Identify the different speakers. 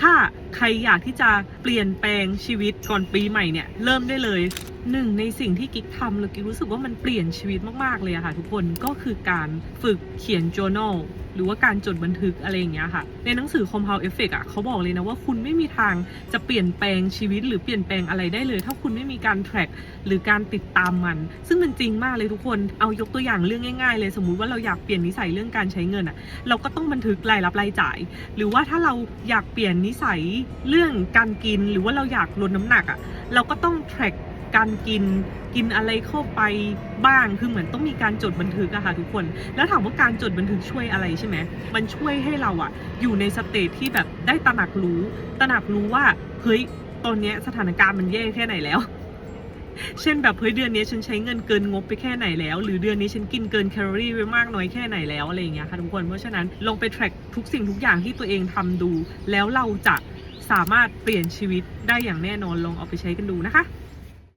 Speaker 1: ถ้าใครอยากที่จะเปลี่ยนแปลงชีวิตก่อนปีใหม่เนี่ยเริ่มได้เลยหนึ่งในสิ่งที่กิ๊กทำแล้วกิ๊กรู้สึกว่ามันเปลี่ยนชีวิตมากๆเลยอะค่ะทุกคนก็คือการฝึกเขียน journal หรือว่าการจดบันทึกอะไรอย่างเงี้ยค่ะ ในหนังสือ compound effect อะเขาบอกเลยนะว่าคุณไม่มีทางจะเปลี่ยนแปลงชีวิตหรือเปลี่ยนแปลงอะไรได้เลย ถ้าคุณไม่มีการ track หรือการติดตามมัน ซึ่งมันจริงมากเลยทุกคนเอายกตัวอย่างเรื่องง่ายๆ เลยสมมุติว่าเราอยากเปลี่ยนนิสัยเรื่องการใช้เงินอะเราก็ต้องบันทึกรายรับรายจ่าย หรือว่าถ้าเราอยากเปลี่ยนนิสัยเรื่องการกิน หรือว่าเราอยากลดน้ำหนักอะ่ะเราก็ต้อง track การกินกินอะไรเข้าไปบ้างคือเหมือนต้องมีการจดบันทึกอะค่ะทุกคน แล้วถามว่าการจดบันทึกช่วยอะไรใช่ไหมมันช่วยให้เราอะอยู่ในสเตจที่แบบได้ตระหนักรู้ตระหนักรู้ว่าเฮ้ยตอนนี้สถานการณ์มันแย่แค่ไหนแล้ว เช่นแบบเฮ้ยเดือนนี้ฉันใช้เงินเกินงบไปแค่ไหนแล้ว หรือเดือนนี้ฉันกินเกินแคลอรี่ไปมากน้อยแค่ไหนแล้วอะไรอย่างเงี้ยค่ะทุกคนเพราะฉะนั้นลองไป track ทุกสิ่งทุกอย่างที่ตัวเองทำดู แล้วเราจะสามารถเปลี่ยนชีวิตได้อย่างแน่นอนลองเอาไปใช้กันดูนะคะ